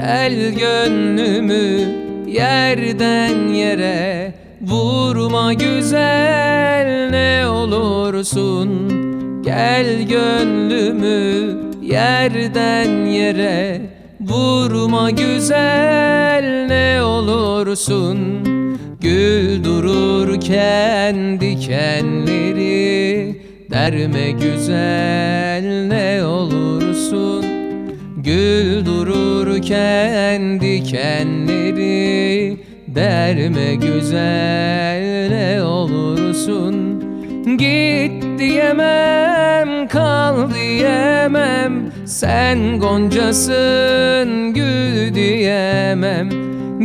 Gel gönlümü yerden yere Vurma güzel ne olursun. Gel gönlümü yerden yere Vurma güzel ne olursun. Gül dururken dikenleri Derme güzel ne olursun Gül dururken dikenleri Derme güzel ne olursun. Git diyemem kal diyemem Sen goncasın gül diyemem.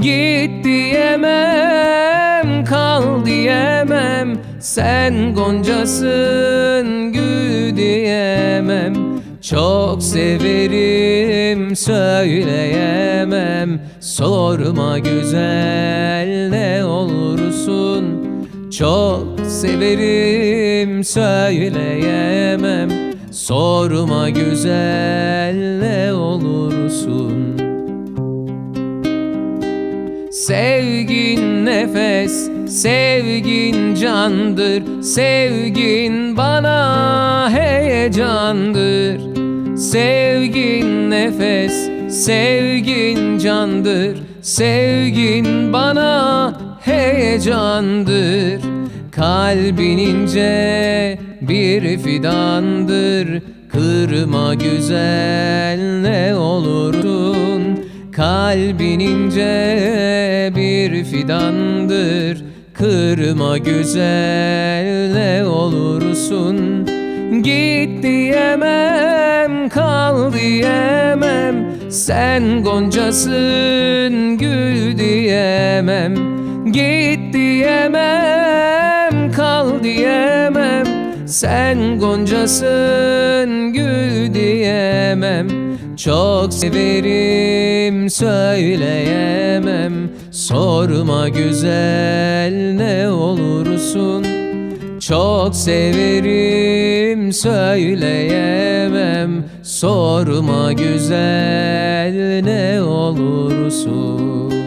Git diyemem kal diyemem Sen goncasın gül diyemem Çok severim söyleyemem. Sorma güzel ne olursun. Çok severim söyleyemem. Sorma güzel ne olursun. Sevgin nefes, sevgin candır. Sevgin bana heyecandır. Sevgin nefes, sevgin candır. Sevgin bana heyecandır. Kalbin ince bir fidandır. Kırma güzel ne olursun. Kalbin ince bir fidandır. Kırma güzel ne olursun Git diyemem kal diyemem. Sen goncasın gül diyemem. Git diyemem kal diyemem. Sen goncasın gül diyemem. Çok severim söyleyemem. Sorma güzel ne Çok severim söyleyemem. Sorma güzel ne olursun